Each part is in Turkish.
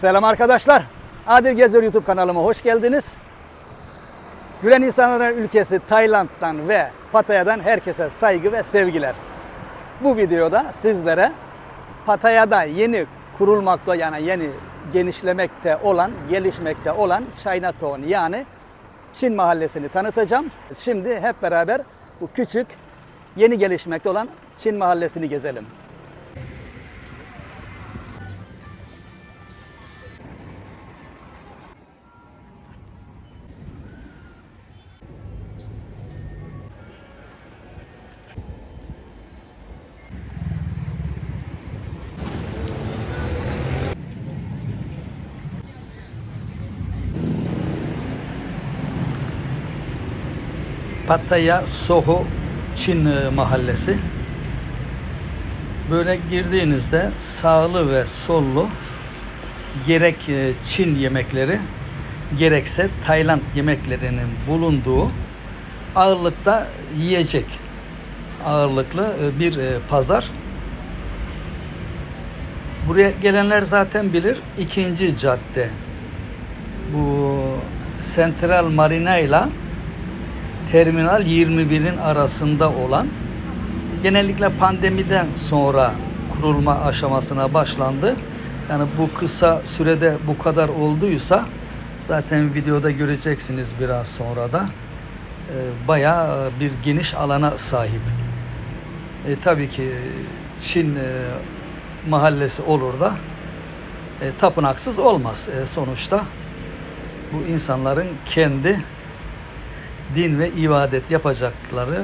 Selam arkadaşlar. Adil Gezer YouTube kanalıma hoş geldiniz. Gülen insanların ülkesi Tayland'dan ve Pattaya'dan herkese saygı ve sevgiler. Bu videoda sizlere Pattaya'da yeni kurulmakta yani yeni genişlemekte olan, gelişmekte olan Chinatown yani Çin mahallesini tanıtacağım. Şimdi hep beraber bu küçük yeni gelişmekte olan Çin mahallesini gezelim. Pattaya Soho Çin e, mahallesi. Böyle girdiğinizde sağlı ve sollu gerek e, Çin yemekleri gerekse Tayland yemeklerinin bulunduğu ağırlıkta yiyecek ağırlıklı e, bir pazar. Buraya gelenler zaten bilir. ikinci cadde. Bu Central Marina ile Terminal 21'in arasında olan genellikle pandemiden sonra kurulma aşamasına başlandı. Yani bu kısa sürede bu kadar olduysa zaten videoda göreceksiniz biraz sonra da e, bayağı bir geniş alana sahip. E, tabii ki Çin e, mahallesi olur da e, tapınaksız olmaz. E, sonuçta bu insanların kendi din ve ibadet yapacakları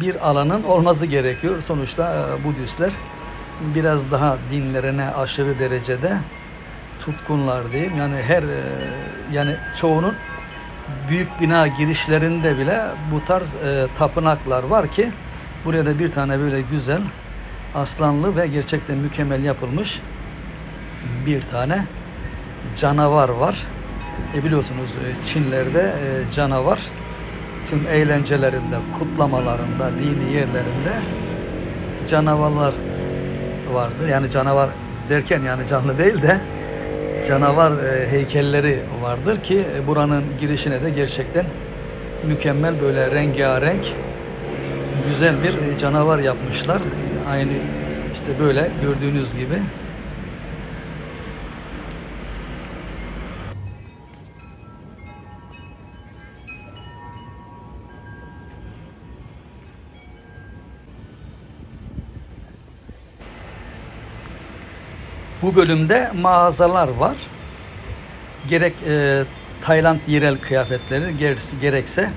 bir alanın olması gerekiyor. Sonuçta e, Budistler biraz daha dinlerine aşırı derecede tutkunlar diyeyim. Yani her e, yani çoğunun büyük bina girişlerinde bile bu tarz e, tapınaklar var ki buraya da bir tane böyle güzel aslanlı ve gerçekten mükemmel yapılmış bir tane canavar var. E biliyorsunuz e, Çinlerde e, canavar tüm eğlencelerinde, kutlamalarında, dini yerlerinde canavarlar vardır. Yani canavar derken yani canlı değil de canavar e, heykelleri vardır ki e, buranın girişine de gerçekten mükemmel böyle rengarenk güzel bir e, canavar yapmışlar. Aynı işte böyle gördüğünüz gibi. Bu bölümde mağazalar var. Gerek e, Tayland yerel kıyafetleri ger- gerekse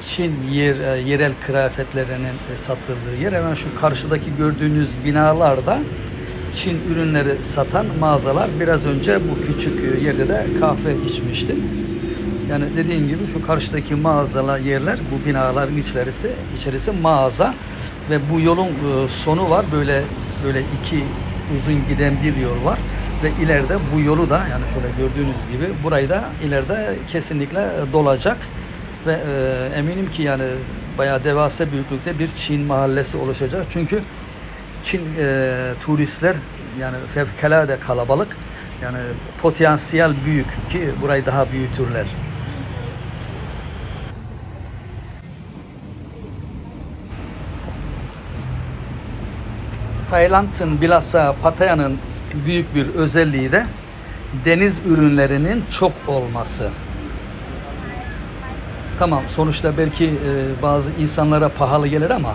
Çin yer, e, yerel kıyafetlerinin e, satıldığı yer. Hemen şu karşıdaki gördüğünüz binalarda Çin ürünleri satan mağazalar. Biraz önce bu küçük e, yerde de kahve içmiştim. Yani dediğim gibi şu karşıdaki mağazalar yerler, bu binaların içerisi, içerisi mağaza ve bu yolun e, sonu var. Böyle böyle iki uzun giden bir yol var ve ileride bu yolu da yani şöyle gördüğünüz gibi burayı da ileride kesinlikle dolacak ve e, eminim ki yani bayağı devasa büyüklükte bir Çin mahallesi oluşacak. Çünkü Çin e, turistler yani fevkalade kalabalık yani potansiyel büyük ki burayı daha büyütürler. Tayland'ın bilhassa Pattaya'nın büyük bir özelliği de deniz ürünlerinin çok olması. Tamam sonuçta belki e, bazı insanlara pahalı gelir ama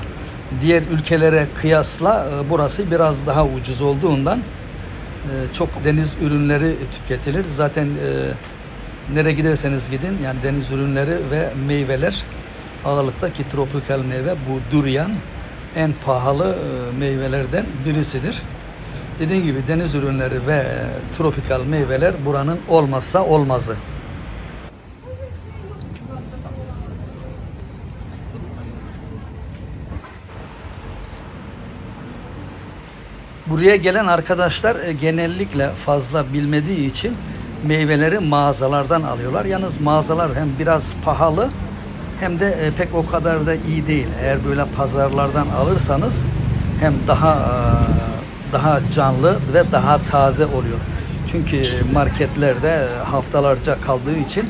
diğer ülkelere kıyasla e, burası biraz daha ucuz olduğundan e, çok deniz ürünleri tüketilir. Zaten e, nereye giderseniz gidin yani deniz ürünleri ve meyveler ağırlıkta ki tropikal meyve bu durian en pahalı e, meyvelerden birisidir. Dediğim gibi deniz ürünleri ve e, tropikal meyveler buranın olmazsa olmazı. Buraya gelen arkadaşlar e, genellikle fazla bilmediği için meyveleri mağazalardan alıyorlar. Yalnız mağazalar hem biraz pahalı hem de e, pek o kadar da iyi değil. Eğer böyle pazarlardan alırsanız hem daha e, daha canlı ve daha taze oluyor. Çünkü marketlerde haftalarca kaldığı için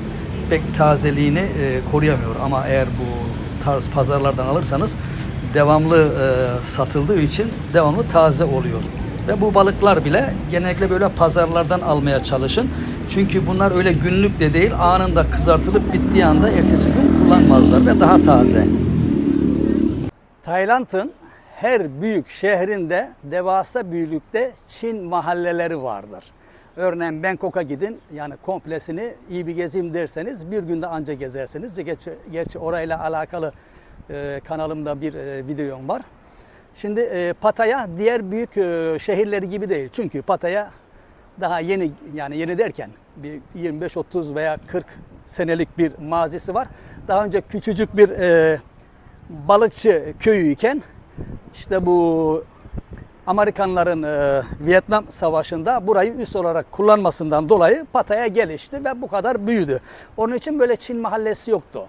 pek tazeliğini e, koruyamıyor. Ama eğer bu tarz pazarlardan alırsanız devamlı e, satıldığı için devamlı taze oluyor. Ve bu balıklar bile genellikle böyle pazarlardan almaya çalışın. Çünkü bunlar öyle günlük de değil, anında kızartılıp bittiği anda ertesi gün kullanmazlar ve daha taze. Tayland'ın her büyük şehrinde devasa büyüklükte Çin mahalleleri vardır. Örneğin Bangkok'a gidin yani komplesini iyi bir gezeyim derseniz bir günde anca gezersiniz. Gerçi, gerçi orayla alakalı e, kanalımda bir e, videom var. Şimdi e, Pattaya diğer büyük e, şehirleri gibi değil. Çünkü Pattaya daha yeni yani yeni derken bir 25-30 veya 40 senelik bir mazisi var. Daha önce küçücük bir e, balıkçı köyüyken işte bu Amerikanların e, Vietnam Savaşı'nda burayı üs olarak kullanmasından dolayı Pattaya gelişti ve bu kadar büyüdü. Onun için böyle Çin mahallesi yoktu.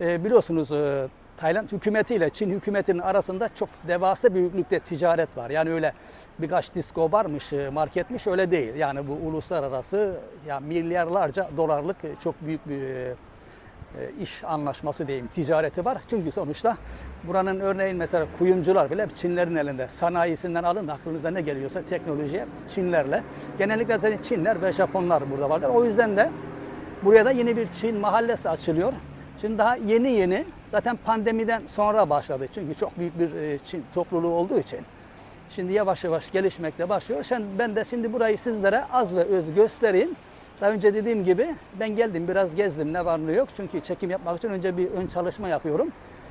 E, biliyorsunuz e, Tayland hükümetiyle Çin hükümetinin arasında çok devasa büyüklükte ticaret var. Yani öyle birkaç disco varmış, e, marketmiş öyle değil. Yani bu uluslararası ya milyarlarca dolarlık e, çok büyük bir e, iş anlaşması diyeyim, ticareti var. Çünkü sonuçta buranın örneğin mesela kuyumcular bile Çinlerin elinde. Sanayisinden alın aklınıza ne geliyorsa teknolojiye Çinlerle. Genellikle zaten Çinler ve Japonlar burada vardır. O yüzden de buraya da yeni bir Çin mahallesi açılıyor. Şimdi daha yeni yeni zaten pandemiden sonra başladı. Çünkü çok büyük bir e, Çin topluluğu olduğu için. Şimdi yavaş yavaş gelişmekte başlıyor. Şimdi ben de şimdi burayı sizlere az ve öz göstereyim. Daha önce dediğim gibi ben geldim biraz gezdim ne var ne yok. Çünkü çekim yapmak için önce bir ön çalışma yapıyorum.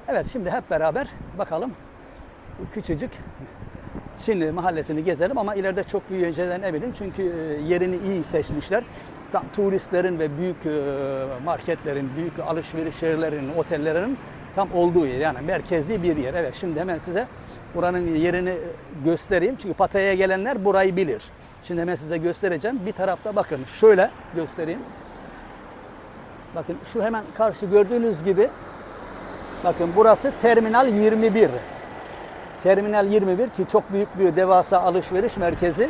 Evet şimdi hep beraber bakalım küçücük Çin mahallesini gezelim ama ileride çok büyüyeceğinden eminim. Çünkü e, yerini iyi seçmişler. Tam turistlerin ve büyük e, marketlerin, büyük alışveriş yerlerinin, otellerinin tam olduğu yer. Yani merkezi bir yer. Evet şimdi hemen size buranın yerini göstereyim. Çünkü Pattaya'ya gelenler burayı bilir. Şimdi hemen size göstereceğim. Bir tarafta bakın şöyle göstereyim. Bakın şu hemen karşı gördüğünüz gibi bakın burası Terminal 21. Terminal 21 ki çok büyük bir devasa alışveriş merkezi.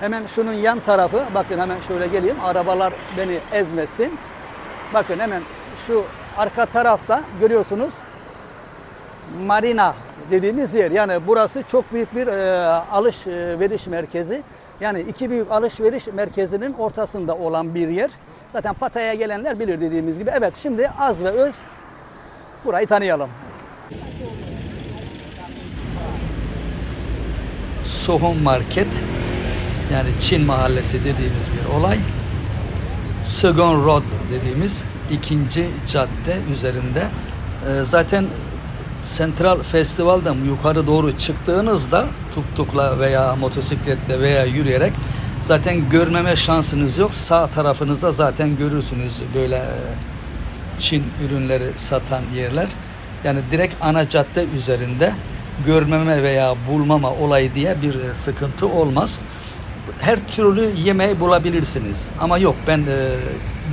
Hemen şunun yan tarafı bakın hemen şöyle geleyim arabalar beni ezmesin. Bakın hemen şu arka tarafta görüyorsunuz marina dediğimiz yer. Yani burası çok büyük bir e, alışveriş merkezi. Yani iki büyük alışveriş merkezinin ortasında olan bir yer. Zaten Pattaya'ya gelenler bilir dediğimiz gibi. Evet şimdi az ve öz burayı tanıyalım. Sohon Market yani Çin mahallesi dediğimiz bir olay. Second Road dediğimiz ikinci cadde üzerinde. Ee, zaten Central Festival'dan yukarı doğru çıktığınızda tuktukla veya motosikletle veya yürüyerek zaten görmeme şansınız yok. Sağ tarafınızda zaten görürsünüz böyle e, Çin ürünleri satan yerler. Yani direkt ana cadde üzerinde görmeme veya bulmama olayı diye bir e, sıkıntı olmaz. Her türlü yemeği bulabilirsiniz. Ama yok ben e,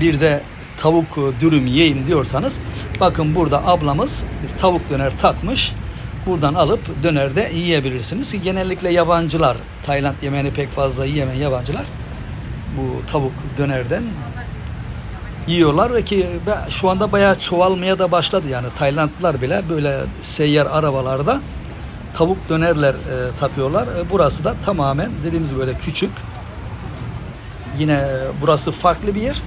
bir de tavuk e, dürüm yiyeyim diyorsanız bakın burada ablamız tavuk döner takmış. Buradan alıp dönerde yiyebilirsiniz. Genellikle yabancılar Tayland yemeğini pek fazla yiyemeyen yabancılar bu tavuk dönerden yiyorlar ve ki şu anda bayağı çoğalmaya da başladı yani Taylandlılar bile böyle seyyar arabalarda tavuk dönerler e, takıyorlar. E, burası da tamamen dediğimiz böyle küçük. Yine e, burası farklı bir yer.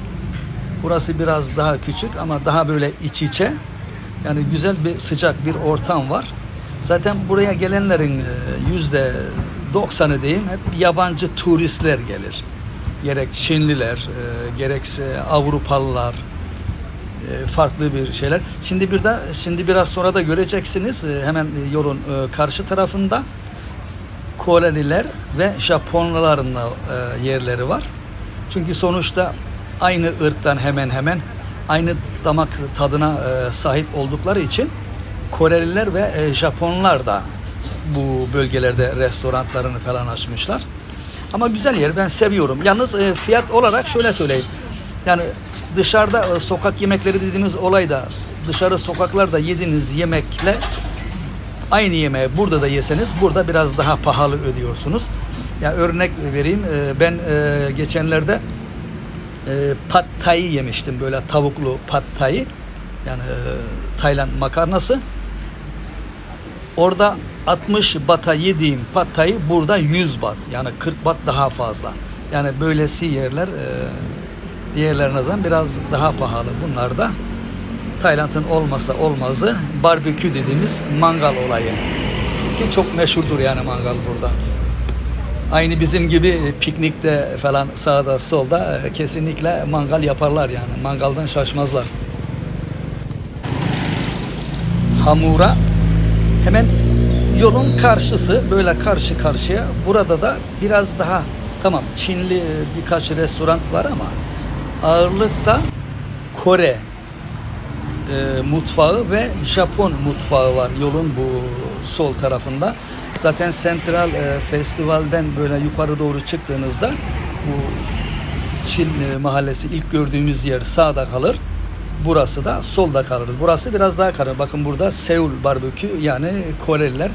Burası biraz daha küçük ama daha böyle iç içe. Yani güzel bir sıcak bir ortam var. Zaten buraya gelenlerin e, yüzde 90'ı diyeyim hep yabancı turistler gelir. Gerek Çinliler, e, gerekse Avrupalılar, farklı bir şeyler. Şimdi bir de şimdi biraz sonra da göreceksiniz e, hemen yolun e, karşı tarafında Koreliler ve Japonluların da e, yerleri var. Çünkü sonuçta aynı ırktan hemen hemen aynı damak tadına e, sahip oldukları için Koreliler ve e, Japonlar da bu bölgelerde restoranlarını falan açmışlar. Ama güzel yer ben seviyorum. Yalnız e, fiyat olarak şöyle söyleyeyim. Yani dışarıda e, sokak yemekleri dediğimiz olayda dışarı sokaklarda yediğiniz yemekle aynı yemeği burada da yeseniz burada biraz daha pahalı ödüyorsunuz. Ya örnek vereyim. e, Ben e, geçenlerde pad thai yemiştim böyle tavuklu pad thai. Yani Tayland makarnası. Orada 60 bata yediğim pad thai burada 100 bat. Yani 40 bat daha fazla. Yani böylesi yerler diğerlerine nazaran biraz daha pahalı. Bunlar da Tayland'ın olmasa olmazı barbekü dediğimiz mangal olayı. Ki çok meşhurdur yani mangal burada. Aynı bizim gibi piknikte falan sağda solda e, kesinlikle mangal yaparlar yani. Mangaldan şaşmazlar. Hamura hemen yolun karşısı böyle karşı karşıya. Burada da biraz daha tamam Çinli e, birkaç restoran var ama ağırlıkta Kore e, mutfağı ve Japon mutfağı var yolun bu sol tarafında. Zaten Central e, Festival'den böyle yukarı doğru çıktığınızda bu Çin e, mahallesi ilk gördüğümüz yer sağda kalır. Burası da solda kalır. Burası biraz daha kalır. Bakın burada Seul barbekü yani Koreliler,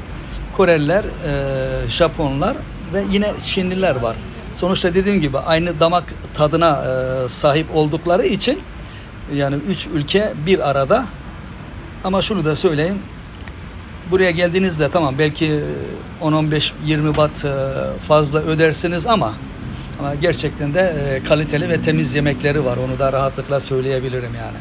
Koreliler, e, Japonlar ve yine Çinliler var. Sonuçta dediğim gibi aynı damak tadına e, sahip oldukları için yani üç ülke bir arada. Ama şunu da söyleyeyim. Buraya geldiğinizde tamam belki 10-15-20 bat e, fazla ödersiniz ama ama gerçekten de e, kaliteli ve temiz yemekleri var. Onu da rahatlıkla söyleyebilirim yani.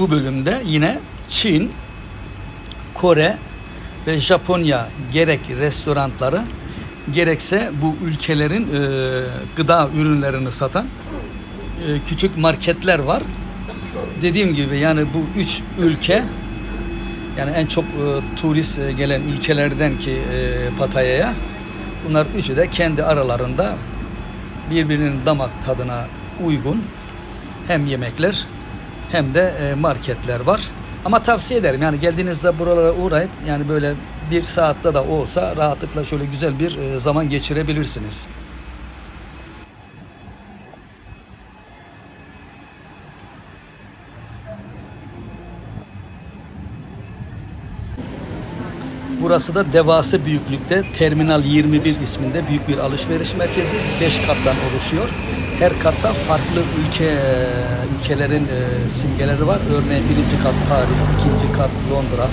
Bu bölümde yine Çin, Kore ve Japonya gerek restoranları gerekse bu ülkelerin e, gıda ürünlerini satan e, küçük marketler var. Dediğim gibi yani bu üç ülke yani en çok e, turist e, gelen ülkelerden ki e, Pattaya'ya bunlar üçü de kendi aralarında birbirinin damak tadına uygun hem yemekler hem de e, marketler var. Ama tavsiye ederim yani geldiğinizde buralara uğrayıp yani böyle bir saatte de olsa rahatlıkla şöyle güzel bir e, zaman geçirebilirsiniz. Burası da devasa büyüklükte Terminal 21 isminde büyük bir alışveriş merkezi. 5 kattan oluşuyor. Her katta farklı ülke ülkelerin e, simgeleri var. Örneğin birinci kat Paris, ikinci kat Londra,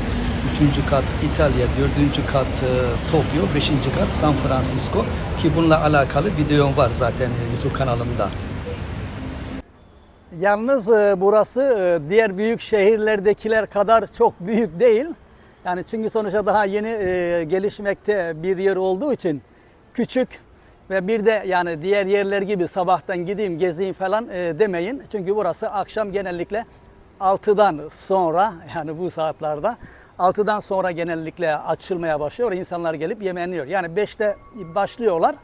üçüncü kat İtalya, dördüncü kat e, Tokyo, beşinci kat San Francisco. Ki bununla alakalı videom var zaten e, YouTube kanalımda. Yalnız e, burası e, diğer büyük şehirlerdekiler kadar çok büyük değil. Yani çünkü sonuçta daha yeni e, gelişmekte bir yer olduğu için küçük ve bir de yani diğer yerler gibi sabahtan gideyim gezeyim falan e, demeyin. Çünkü burası akşam genellikle 6'dan sonra yani bu saatlerde 6'dan sonra genellikle açılmaya başlıyor. İnsanlar gelip yemeğini yiyor. Yani 5'te başlıyorlar.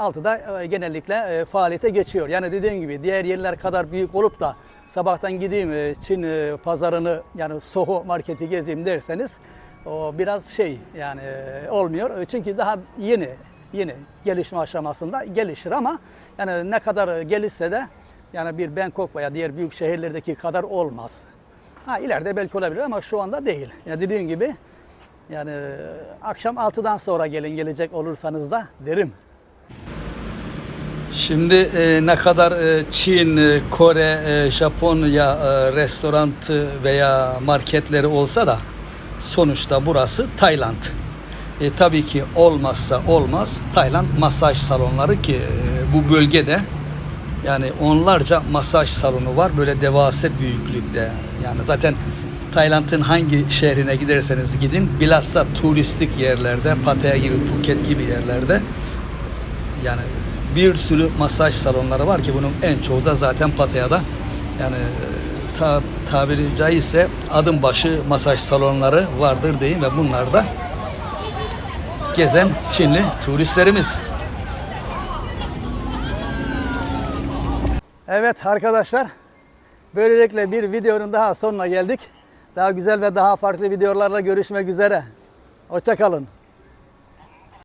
6'da e, genellikle e, faaliyete geçiyor. Yani dediğim gibi diğer yerler kadar büyük olup da sabahtan gideyim e, Çin pazarını yani Soho marketi gezeyim derseniz o biraz şey yani olmuyor. Çünkü daha yeni yeni gelişme aşamasında gelişir ama yani ne kadar gelişse de yani bir Bangkok veya diğer büyük şehirlerdeki kadar olmaz. Ha ileride belki olabilir ama şu anda değil. Yani dediğim gibi yani akşam 6'dan sonra gelin gelecek olursanız da derim. Şimdi e, ne kadar e, Çin, e, Kore, e, Japonya e, restoran veya marketleri olsa da sonuçta burası Tayland. E, tabii ki olmazsa olmaz Tayland masaj salonları ki e, bu bölgede yani onlarca masaj salonu var böyle devasa büyüklükte. Yani zaten Tayland'ın hangi şehrine giderseniz gidin bilhassa turistik yerlerde, Pattaya gibi, Phuket gibi yerlerde yani bir sürü masaj salonları var ki bunun en çoğu da zaten Pattaya'da. Yani e, ta, tabiri caizse adım başı masaj salonları vardır diyeyim ve bunlar da gezen Çinli turistlerimiz. Evet arkadaşlar, böylelikle bir videonun daha sonuna geldik. Daha güzel ve daha farklı videolarla görüşmek üzere. Hoşçakalın.